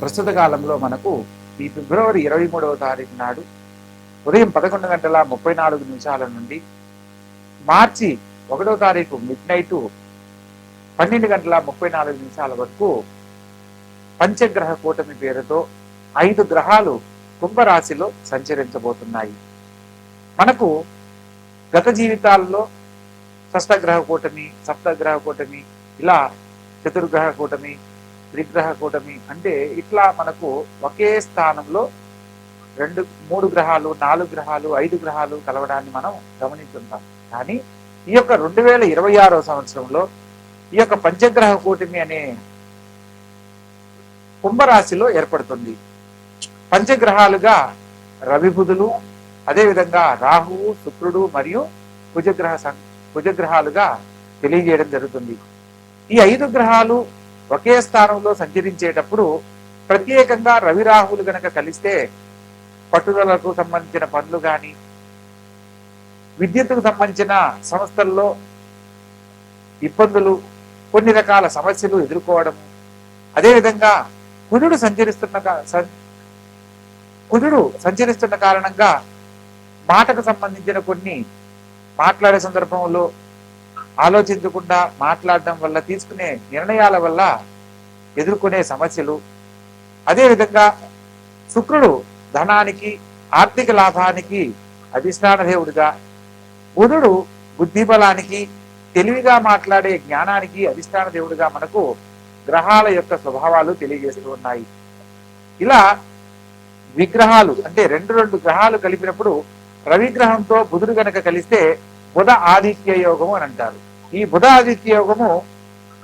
ప్రస్తుత కాలంలో మనకు ఈ ఫిబ్రవరి ఇరవై మూడవ తారీఖు నాడు ఉదయం పదకొండు గంటల ముప్పై నాలుగు నిమిషాల నుండి మార్చి ఒకటో తారీఖు మిడ్ నైట్ పన్నెండు గంటల ముప్పై నాలుగు నిమిషాల వరకు పంచగ్రహ కూటమి పేరుతో ఐదు గ్రహాలు కుంభరాశిలో సంచరించబోతున్నాయి. మనకు గత జీవితాల్లో షష్టగ్రహ కూటమి సప్తగ్రహ కూటమి ఇలా చతుర్గ్రహ కూటమి త్రిగ్రహ కూటమి అంటే ఇట్లా మనకు ఒకే స్థానంలో రెండు మూడు గ్రహాలు నాలుగు గ్రహాలు ఐదు గ్రహాలు కలవడాన్ని మనం గమనించుంటాం. కానీ ఈ యొక్క రెండు వేల ఇరవై ఆరో సంవత్సరంలో ఈ యొక్క పంచగ్రహ కూటమి అనే కుంభరాశిలో ఏర్పడుతుంది. పంచగ్రహాలుగా రవిబుధులు అదేవిధంగా రాహువు శుక్రుడు మరియు కుజగ్రహ సం- కుజగ్రహాలుగా తెలియజేయడం జరుగుతుంది. ఈ ఐదు గ్రహాలు ఒకే స్థానంలో సంచరించేటప్పుడు ప్రత్యేకంగా రవి రాహులు గనక కలిస్తే పట్టుదలకు సంబంధించిన పనులు కానీ విద్యుత్తుకు సంబంధించిన సంస్థల్లో ఇబ్బందులు కొన్ని రకాల సమస్యలు ఎదుర్కోవడం. అదేవిధంగా కుజుడు సంచరిస్తున్న కా- కుజుడు సంచరిస్తున్న కారణంగా మాటకు సంబంధించిన కొన్ని మాట్లాడే సందర్భంలో ఆలోచించకుండా మాట్లాడడం వల్ల తీసుకునే నిర్ణయాల వల్ల ఎదుర్కొనే సమస్యలు. అదేవిధంగా శుక్రుడు ధనానికి ఆర్థిక లాభానికి అధిష్టాన దేవుడిగా బుధుడు బుద్ధి బలానికి తెలివిగా మాట్లాడే జ్ఞానానికి అధిష్టాన దేవుడిగా మనకు గ్రహాల యొక్క స్వభావాలు తెలియజేస్తూ ఉన్నాయి. ఇలా విగ్రహాలు అంటే రెండు రెండు గ్రహాలు కలిపినప్పుడు రవిగ్రహంతో బుధుడు గనక కలిస్తే బుధ ఆదిత్య యోగము అని అంటారు. ఈ బుధ ఆదిత్య యోగము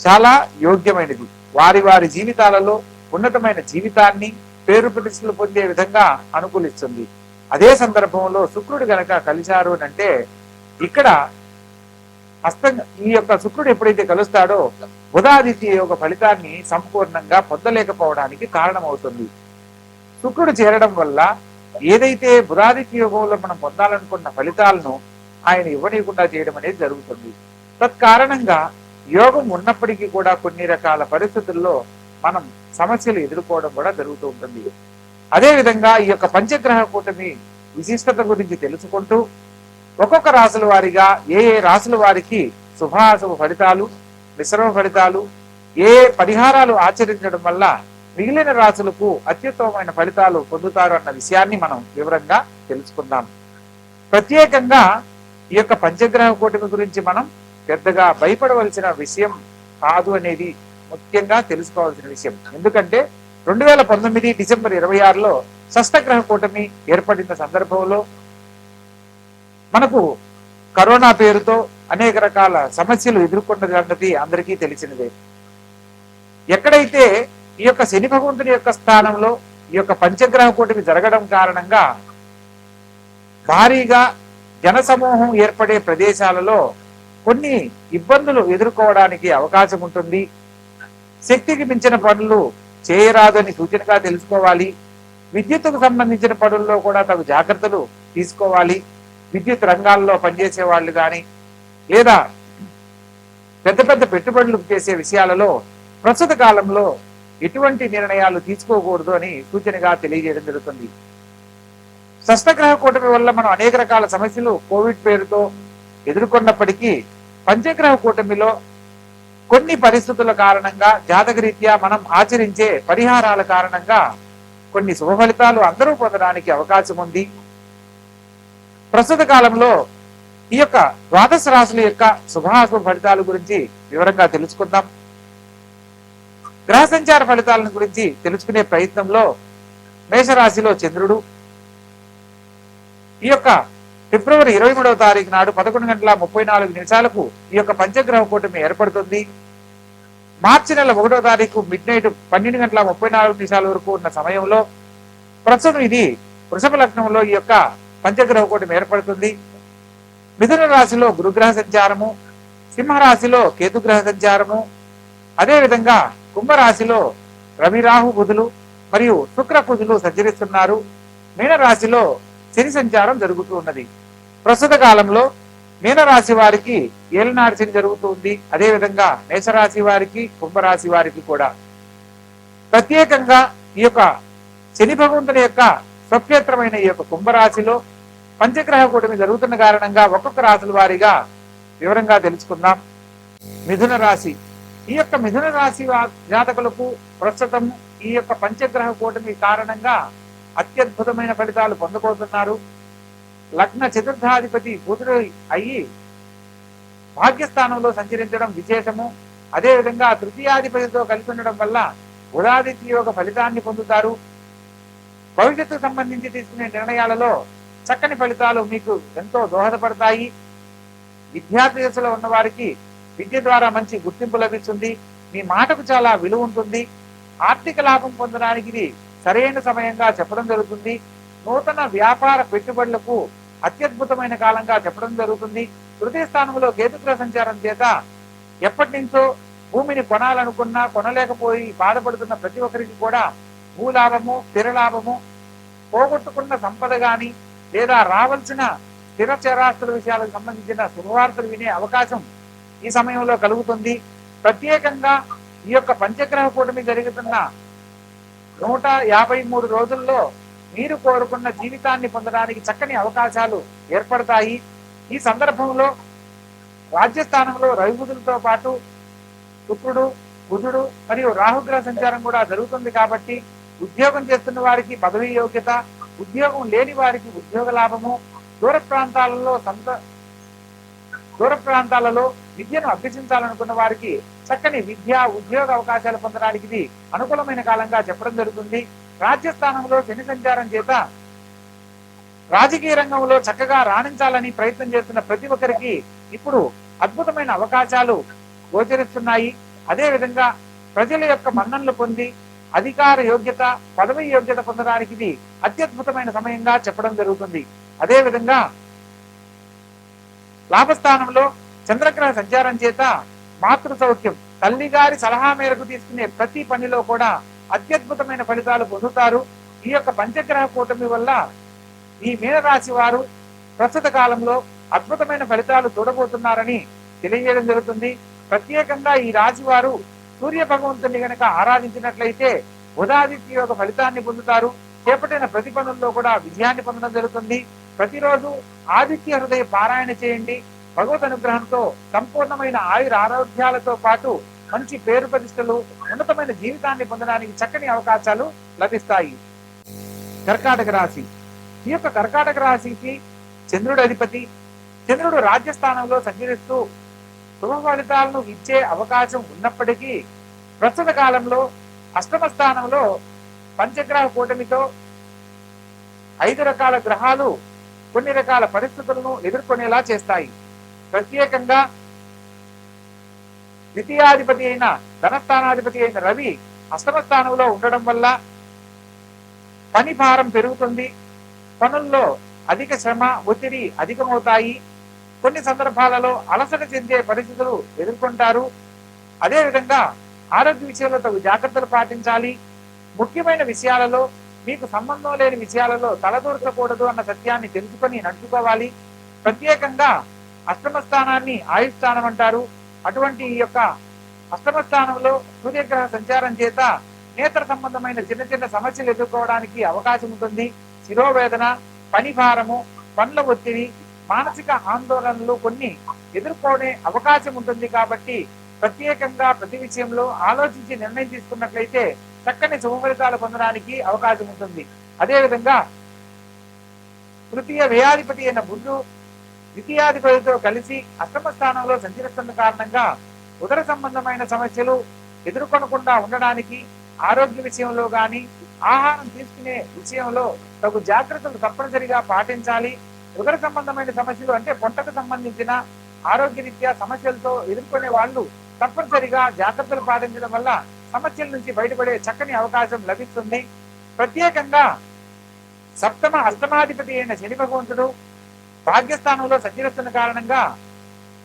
చాలా యోగ్యమైనది. వారి వారి జీవితాలలో ఉన్నతమైన జీవితాన్ని పేరు ప్రతిష్టలు పొందే విధంగా అనుకూలిస్తుంది. అదే సందర్భంలో శుక్రుడు గనక కలిశారు అని అంటే ఇక్కడ హస్తం ఈ యొక్క శుక్రుడు ఎప్పుడైతే కలుస్తాడో బుధాదిత్య యోగ ఫలితాన్ని సంపూర్ణంగా పొందలేకపోవడానికి కారణమవుతుంది. శుక్రుడు చేరడం వల్ల ఏదైతే బుధాదిత్య యోగంలో మనం పొందాలనుకున్న ఫలితాలను ఆయన ఇవ్వనీయకుండా చేయడం అనేది జరుగుతుంది. తత్కారణంగా యోగం ఉన్నప్పటికీ కూడా కొన్ని రకాల పరిస్థితుల్లో మనం సమస్యలు ఎదుర్కోవడం కూడా జరుగుతూ ఉంటుంది. అదేవిధంగా ఈ యొక్క పంచగ్రహ కూటమి విశిష్టత గురించి తెలుసుకుంటూ ఒక్కొక్క రాసుల వారిగా ఏ ఏ రాసుల వారికి శుభాశుభ ఫలితాలు మిశ్రమ ఫలితాలు ఏ ఏ పరిహారాలు ఆచరించడం వల్ల మిగిలిన రాసులకు అత్యుత్తమమైన ఫలితాలు పొందుతారు అన్న విషయాన్ని మనం వివరంగా తెలుసుకుందాం. ప్రత్యేకంగా ఈ యొక్క పంచగ్రహ కూటమి గురించి మనం పెద్దగా భయపడవలసిన విషయం కాదు అనేది ముఖ్యంగా తెలుసుకోవాల్సిన విషయం. ఎందుకంటే రెండు వేల పంతొమ్మిది డిసెంబర్ ఇరవై ఆరులో షష్టగ్రహ కూటమి ఏర్పడిన సందర్భంలో మనకు కరోనా పేరుతో అనేక రకాల సమస్యలు ఎదుర్కొన్న సంగతి అందరికీ తెలిసినదే. ఎక్కడైతే ఈ యొక్క శని భగవంతుని యొక్క స్థానంలో ఈ యొక్క పంచగ్రహ కూటమి జరగడం కారణంగా భారీగా జనసమూహం ఏర్పడే ప్రదేశాలలో కొన్ని ఇబ్బందులు ఎదుర్కోవడానికి అవకాశం ఉంటుంది. శక్తికి మించిన పనులు చేయరాదని సూచనగా తెలుసుకోవాలి. విద్యుత్తుకు సంబంధించిన పనుల్లో కూడా తగు జాగ్రత్తలు తీసుకోవాలి. విద్యుత్ రంగాల్లో పనిచేసే వాళ్ళు కానీ లేదా పెద్ద పెద్ద పెట్టుబడులు చేసే విషయాలలో ప్రస్తుత కాలంలో ఎటువంటి నిర్ణయాలు తీసుకోకూడదు అని సూచనగా తెలియజేయడం జరుగుతుంది. షష్టగ్రహ కూటమి వల్ల మనం అనేక రకాల సమస్యలు కోవిడ్ పేరుతో ఎదుర్కొన్నప్పటికీ పంచగ్రహ కూటమిలో కొన్ని పరిస్థితుల కారణంగా జాతకరీత్యా మనం ఆచరించే పరిహారాల కారణంగా కొన్ని శుభ ఫలితాలు అందరూ పొందడానికి అవకాశం ఉంది. ప్రస్తుత కాలంలో ఈ యొక్క ద్వాదశ రాశుల యొక్క శుభాశుభ ఫలితాల గురించి వివరంగా తెలుసుకుందాం. గ్రహ సంచార ఫలితాలను గురించి తెలుసుకునే ప్రయత్నంలో మేషరాశిలో చంద్రుడు. ఈ యొక్క ఫిబ్రవరి ఇరవై మూడవ తారీఖు నాడు పదకొండు గంటల ముప్పై నాలుగు నిమిషాలకు ఈ యొక్క పంచగ్రహ కూటమి ఏర్పడుతుంది. మార్చి నెల ఒకటో తారీఖు మిడ్ నైట్ పన్నెండు గంటల ముప్పై నాలుగు నిమిషాల వరకు ఉన్న సమయంలో ప్రస్తుతం ఇది వృషభ లగ్నంలో ఈ యొక్క పంచగ్రహ కూటమి ఏర్పడుతుంది. మిథున రాశిలో గురుగ్రహ సంచారము సింహరాశిలో కేతుగ్రహ సంచారము అదేవిధంగా కుంభరాశిలో రవిరాహు బుధులు మరియు శుక్ర కుజులు సంచరిస్తున్నారు. మీనరాశిలో శని సంచారం జరుగుతూ ఉన్నది. ప్రస్తుత కాలంలో మీనరాశి వారికి ఏలినాడు శని జరుగుతుంది అదేవిధంగా మేషరాశి వారికి కుంభరాశి వారికి కూడా. ప్రత్యేకంగా ఈ యొక్క శని భగవంతుని యొక్క స్వక్షేత్రమైన ఈ యొక్క కుంభరాశిలో పంచగ్రహ కూటమి జరుగుతున్న కారణంగా ఒక్కొక్క రాశుల వారిగా వివరంగా తెలుసుకుందాం. మిథున రాశి. ఈ యొక్క మిథున రాశి జాతకులకు ప్రస్తుతం ఈ యొక్క పంచగ్రహ కూటమి కారణంగా అత్యద్భుతమైన ఫలితాలు పొందబోతున్నారు. లగ్న చతుర్థాధిపతి బుధుడు అయ్యి భాగ్యస్థానంలో సంచరించడం విశేషము. అదేవిధంగా తృతీయాధిపతితో కలిసి ఉండడం వల్ల బుధాదిత్య యోగ ఫలితాన్ని పొందుతారు. భవిష్యత్తుకు సంబంధించి తీసుకునే నిర్ణయాలలో చక్కని ఫలితాలు మీకు ఎంతో దోహదపడతాయి. విద్యార్థి దశలో ఉన్న వారికి విద్య ద్వారా మంచి గుర్తింపు లభిస్తుంది. మీ మాటకు చాలా విలువ ఉంటుంది. ఆర్థిక లాభం పొందడానికి ఇది సరైన సమయంగా చెప్పడం జరుగుతుంది. నూతన వ్యాపార పెట్టుబడులకు అత్యద్భుతమైన కాలంగా చెప్పడం జరుగుతుంది. తృతీయ స్థానంలో కేతుగ్రహ సంచారం చేత ఎప్పటి నుంచో భూమిని కొనాలనుకున్నా కొనలేకపోయి బాధపడుతున్న ప్రతి ఒక్కరికి కూడా భూలాభము స్థిరలాభము పోగొట్టుకున్న సంపద గాని లేదా రావాల్సిన స్థిర చరాస్తుల విషయాలకు సంబంధించిన శుభవార్తలు వినే అవకాశం ఈ సమయంలో కలుగుతుంది. ప్రత్యేకంగా ఈ యొక్క పంచగ్రహ కూటమి జరుగుతున్న నూట యాభై మూడు రోజుల్లో మీరు కోరుకున్న జీవితాన్ని పొందడానికి చక్కని అవకాశాలు ఏర్పడతాయి. ఈ సందర్భంలో రాజ్యస్థానంలో రవిబుధులతో పాటు శుక్రుడు బుధుడు మరియు రాహుగ్రహ సంచారం కూడా జరుగుతుంది కాబట్టి ఉద్యోగం చేస్తున్న వారికి పదవీ యోగ్యత ఉద్యోగం లేని వారికి ఉద్యోగ లాభము. దూర ప్రాంతాలలో సంత దూర ప్రాంతాలలో విద్యను అభ్యసించాలనుకున్న వారికి చక్కని విద్య ఉద్యోగ అవకాశాలు పొందడానికి ఇది అనుకూలమైన కాలంగా చెప్పడం జరుగుతుంది. రాజ్యస్థానంలో శని సంచారం చేత రాజకీయ రంగంలో చక్కగా రాణించాలని ప్రయత్నం చేస్తున్న ప్రతి ఒక్కరికి ఇప్పుడు అద్భుతమైన అవకాశాలు గోచరిస్తున్నాయి. అదే విధంగా ప్రజల యొక్క మన్ననలు పొంది అధికార యోగ్యత పదవి యోగ్యత పొందడానికి ఇది అత్యద్భుతమైన సమయంగా చెప్పడం జరుగుతుంది. అదే విధంగా లాభస్థానంలో చంద్రగ్రహ సంచారం చేత మాతృ సౌఖ్యం తల్లి గారి సలహా మేరకు తీసుకునే ప్రతి పనిలో కూడా అత్యద్భుతమైన ఫలితాలు పొందుతారు. ఈ యొక్క పంచగ్రహ కూటమి వల్ల ఈ మీనరాశి వారు ప్రస్తుత కాలంలో అద్భుతమైన ఫలితాలు చూడబోతున్నారని తెలియజేయడం జరుగుతుంది. ప్రత్యేకంగా ఈ రాశి వారు సూర్య భగవంతుని గనక ఆరాధించినట్లయితే ఉదాదిత్య యొక్క ఫలితాన్ని పొందుతారు. చేపట్టిన ప్రతి పనుల్లో కూడా విజయాన్ని పొందడం జరుగుతుంది. ప్రతిరోజు ఆదిత్య హృదయ పారాయణ చేయండి. భగవత్ అనుగ్రహంతో సంపూర్ణమైన ఆయుర ఆరోగ్యాలతో పాటు మంచి పేరు ప్రతిష్టలు ఉన్నతమైన జీవితాన్ని పొందడానికి చక్కని అవకాశాలు లభిస్తాయి. కర్కాటక రాశి. ఈ యొక్క కర్కాటక రాశికి చంద్రుడు అధిపతి. చంద్రుడు రాజ్యస్థానంలో సంచరిస్తూ శుభ ఫలితాలను ఇచ్చే అవకాశం ఉన్నప్పటికీ ప్రస్తుత కాలంలో అష్టమ స్థానంలో పంచగ్రహ కూటమితో ఐదు రకాల గ్రహాలు కొన్ని రకాల పరిస్థితులను ఎదుర్కొనేలా చేస్తాయి. ప్రత్యేకంగా ద్వితీయాధిపతి అయిన ధనస్థానాధిపతి అయిన రవి అష్టమ స్థానంలో ఉండడం వల్ల పని భారం పెరుగుతుంది. పనుల్లో అధిక శ్రమ ఒత్తిడి అధికమవుతాయి. కొన్ని సందర్భాలలో అలసట చెందే పరిస్థితులు ఎదుర్కొంటారు. అదే విధంగా ఆరోగ్య విషయంలో తగు జాగ్రత్తలు పాటించాలి. ముఖ్యమైన విషయాలలో మీకు సంబంధం లేని విషయాలలో తలదూర్చకూడదు అన్న సత్యాన్ని తెలుసుకొని నడుచుకోవాలి. ప్రత్యేకంగా అష్టమ స్థానాన్ని ఆయుష్ స్థానం అంటారు. అటువంటి ఈ యొక్క అష్టమ స్థానంలో సూర్యగ్రహ సంచారం చేత నేత్ర సంబంధమైన చిన్న చిన్న సమస్యలు ఎదుర్కోవడానికి అవకాశం ఉంటుంది. శిరోవేదన పనిభారము పనుల పండ్ల ఒత్తిడి మానసిక ఆందోళనలు కొన్ని ఎదుర్కొనే అవకాశం ఉంటుంది కాబట్టి ప్రత్యేకంగా ప్రతి విషయంలో ఆలోచించి నిర్ణయం తీసుకున్నట్లయితే చక్కని శుభఫలితాలు పొందడానికి అవకాశం ఉంటుంది. అదేవిధంగా తృతీయ వ్యయాధిపతి అయిన బుద్ధు ద్వితీయాధిపతితో కలిసి అష్టమ స్థానంలో సంచరిస్తున్న కారణంగా ఉదర సంబంధమైన సమస్యలు ఎదుర్కొనకుండా ఉండడానికి ఆరోగ్య విషయంలో గాని ఆహారం తీసుకునే విషయంలో తగు జాగ్రత్తలు తప్పనిసరిగా పాటించాలి. ఉదర సంబంధమైన సమస్యలు అంటే పొట్టకు సంబంధించిన ఆరోగ్య రీత్యా సమస్యలతో ఎదుర్కొనే వాళ్ళు తప్పనిసరిగా జాగ్రత్తలు పాటించడం వల్ల సమస్యల నుంచి బయటపడే చక్కని అవకాశం లభిస్తుంది. ప్రత్యేకంగా సప్తమ అష్టమాధిపతి అయిన శని భగవంతుడు భాగ్యస్థానంలో సంచరిస్తున్న కారణంగా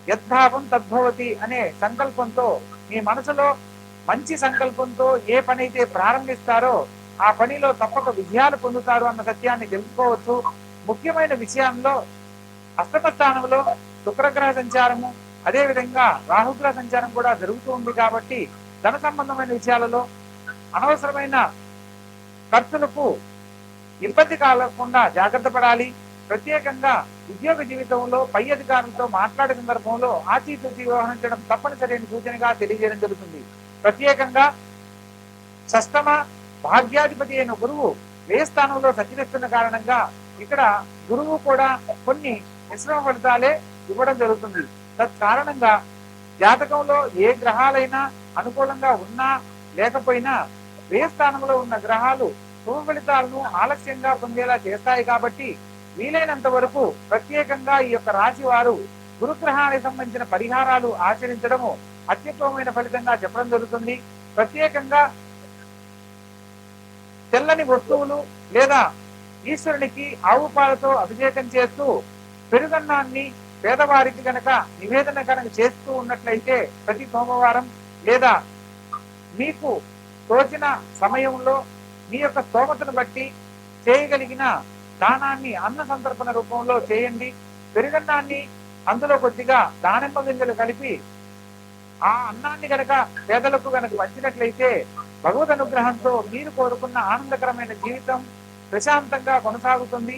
యద్భావం తద్భవతి అనే సంకల్పంతో మీ మనసులో మంచి సంకల్పంతో ఏ పని అయితే ప్రారంభిస్తారో ఆ పనిలో తప్పక విజయాలు పొందుతారు అన్న సత్యాన్ని తెలుసుకోవచ్చు. ముఖ్యమైన విషయంలో అష్టమ స్థానంలో శుక్రగ్రహ సంచారము అదే విధంగా రాహుగ్రహ సంచారం కూడా జరుగుతూ ఉంది కాబట్టి ధన సంబంధమైన విషయాలలో అనవసరమైన ఖర్చులకు ఇబ్బంది కాకుండా జాగ్రత్త పడాలి. ప్రత్యేకంగా ఉద్యోగ జీవితంలో పై అధికారులతో మాట్లాడే సందర్భంలో ఆచితూచి వ్యవహరించడం తప్పనిసరి సూచనగా తెలియజేయడం జరుగుతుంది. ప్రత్యేకంగా షష్టమ భాగ్యాధిపతి అయిన గురువు ఏ స్థానంలో సంచరిస్తున్న కారణంగా ఇక్కడ గురువు కూడా కొన్ని మిశ్రమ ఫలితాలే ఇవ్వడం జరుగుతుంది. తత్కారణంగా జాతకంలో ఏ గ్రహాలైనా అనుకూలంగా ఉన్నా లేకపోయినా ఏ స్థానంలో ఉన్న గ్రహాలు శుభ ఫలితాలను ఆలస్యంగా పొందేలా చేస్తాయి కాబట్టి వీలైనంత వరకు ప్రత్యేకంగా ఈ యొక్క రాశి వారు గురుగ్రహానికి సంబంధించిన పరిహారాలు ఆచరించడము అత్యుత్తమమైన ఫలితంగా చెప్పడం జరుగుతుంది. ప్రత్యేకంగా తెల్లని వస్తువులు లేదా ఈశ్వరునికి ఆవు పాలతో అభిషేకం చేస్తూ పెరుగన్నాన్ని పేదవారికి గనక నివేదన కనుక చేస్తూ ఉన్నట్లయితే ప్రతి సోమవారం లేదా మీకు తోచిన సమయంలో మీ యొక్క స్తోమతను బట్టి చేయగలిగిన దానాన్ని అన్న సంతర్పణ రూపంలో చేయండి. పెరుగన్నాన్ని అందులో కొద్దిగా దానిమ్మ గింజలు కలిపి ఆ అన్నాన్ని గనక పేదలకు గనక వచ్చినట్లయితే భగవద్ అనుగ్రహంతో మీరు కోరుకున్న ఆనందకరమైన జీవితం ప్రశాంతంగా కొనసాగుతుంది.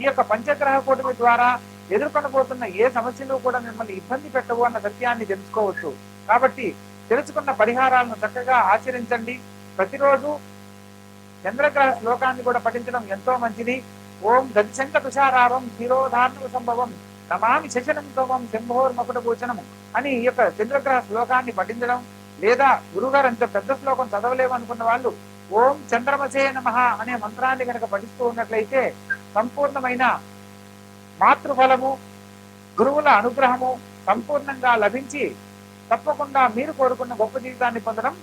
ఈ యొక్క పంచగ్రహ కూటమి ద్వారా ఎదుర్కొనబోతున్న ఏ సమస్యలు కూడా మిమ్మల్ని ఇబ్బంది పెట్టవు అన్న సత్యాన్ని తెలుసుకోవచ్చు. కాబట్టి తెలుసుకున్న పరిహారాలను చక్కగా ఆచరించండి. ప్రతిరోజు చంద్రగ్రహ శ్లోకాన్ని కూడా పఠించడం ఎంతో మంచిది. ఓం దశంక తుషారావం శిరోధార్ణ సంభవం నమామి శశనం సోమం శంభోర్మకుట భూషణం అని ఈ యొక్క చంద్రగ్రహ శ్లోకాన్ని పఠించడం లేదా గురుగారు అంత పెద్ద శ్లోకం చదవలేము అనుకున్న వాళ్ళు ఓం చంద్రమసే నమ అనే మంత్రాన్ని కనుక పఠిస్తూ ఉన్నట్లయితే సంపూర్ణమైన మాతృఫలము గురువుల అనుగ్రహము సంపూర్ణంగా లభించి తప్పకుండా మీరు కోరుకున్న గొప్ప జీవితాన్ని పొందడం